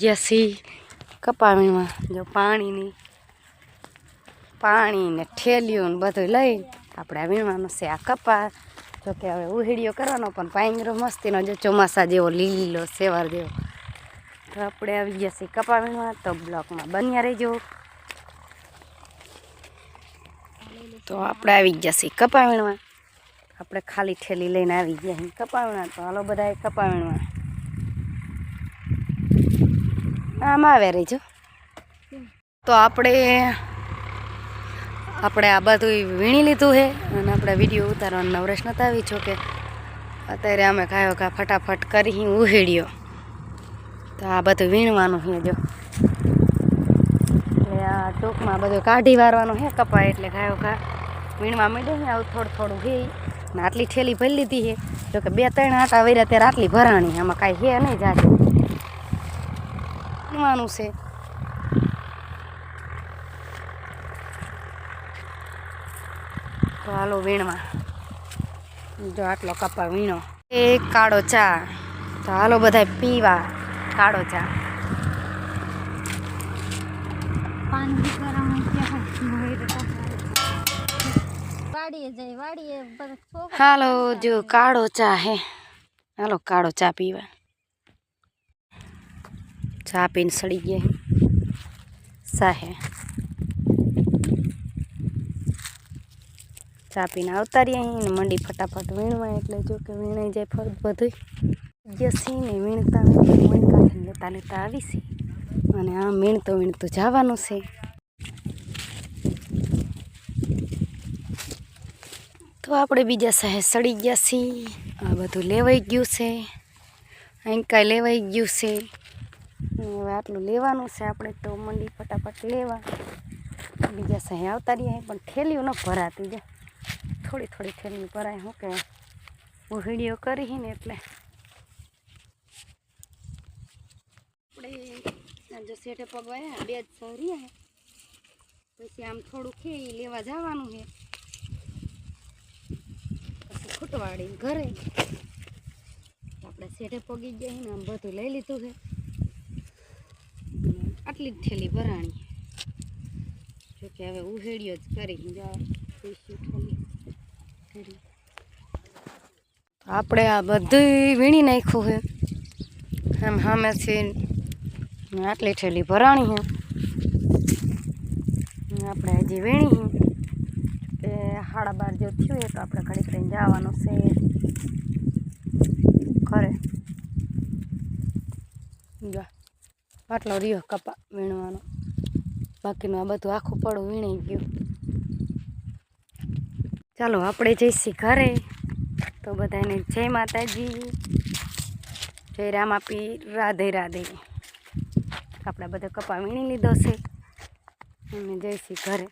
જસી કપાવીમાં જો પાણીની પાણી ને ઠેલિયું ને બધું લઈ આપણે આ વીણવાનું છે. આ કપા, જો કે હવે ઉહેડીઓ કરવાનો, પણ પાંગરો મસ્તીનો જો ચોમાસા જેવો લીલો સેવાર જેવો. તો આપણે આવી ગયા છીએ કપા વીણવા તો બ્લોકમાં બન્યા રહેજો. તો આપણે આવી ગયા છીએ કપા વીણવા આપણે ખાલી ઠેલી લઈને આવી ગયા કપા વીણવા તો હાલો બધા કપા વીણવા આમાં આવે રહીજો તો આપણે આપણે આ બધું વીણી લીધું છે અને આપણે વીડિયો ઉતારવાનો નવરેશ નતા આવી છો કે અત્યારે અમે કાયો કા ફટાફટ કરી ઉહેડ્યો. તો આ બધું વીણવાનું છે, જો. એટલે આ ટૂંકમાં બધું કાઢી વારવાનું છે, કપાય એટલે કાયો કા વીણવા માંડ્યો ને આવું થોડું થોડું હે ને આટલી ઠેલી ભરી લીધી છે જોકે બે ત્રણ આટા વર્યા ત્યારે આટલી ભરાણી આમાં કાંઈ હે નહીં જાજુ વીણવાનું છે તો હાલો વીણવા જો આટલો કપા વીણો એ કાળો ચા તો હાલો બધા પીવા કાળો ચા વાડીએ જઈ વાડીએ બધા છોકરા હાલો જો કાળો ચા હે હાલો કાળો ચા પીવા ચા પીને સડી ગયા સાહે ચા પીને આવતા રહ્યા અહીં ને મંડી ફટાફટ વીણવા એટલે જો કે વીણાઈ જાય ફરત બધું જસી ને વીણતા વીણતા વીણતા લેતા લેતા આવીશી અને આ વીણતો વીણતો જવાનું છે તો આપણે બીજા સહે સડી ગયા છીએ આ બધું લેવાઈ ગયું છે અહીં કાંઈ લેવાઈ ગયું છે હવે આટલું લેવાનું છે આપણે તો મંડી ફટાફટ લેવા બીજા સહે આવતા રહ્યા પણ ઠેલીઓ ન ભરાતી છે થોડી થોડી ઠેલી ભરાય શું કે હું વિડીયો કરી ને એટલે આપણે જો શેઠે પગવાયા બે જ સહરી પછી આમ થોડું ખે ઈ લેવા જવાનું છે પછી ખૂટવાડી ઘરે આપણે શેઠે પગી ગયા ને આમ બધું લઈ લીધું છે અને આટલી જ થેલી ભરાણી. જોકે હવે ઉહેડિયો જ કરી. જા આપણે આ બધું વીણી નાખ્યું છે. આમ સામેથી આટલી ઠેલી ભરાણી છે. આપણે હજી વીણી છે. કે સાડા બાર જેવું થયું તો આપણે ઘડી કરીને જવાનું છે ઘરે જો આટલો રહ્યો કપા વીણવાનો. બાકીનું આ બધું આખું પડું વીણી ગયું. ચાલો, આપણે જઈશી ઘરે. તો બધાને જય માતાજી. જય રામાપી. રાધે રાધે. આપણે બધો કપા વીણી લીધો છે. અને જઈશી ઘરે.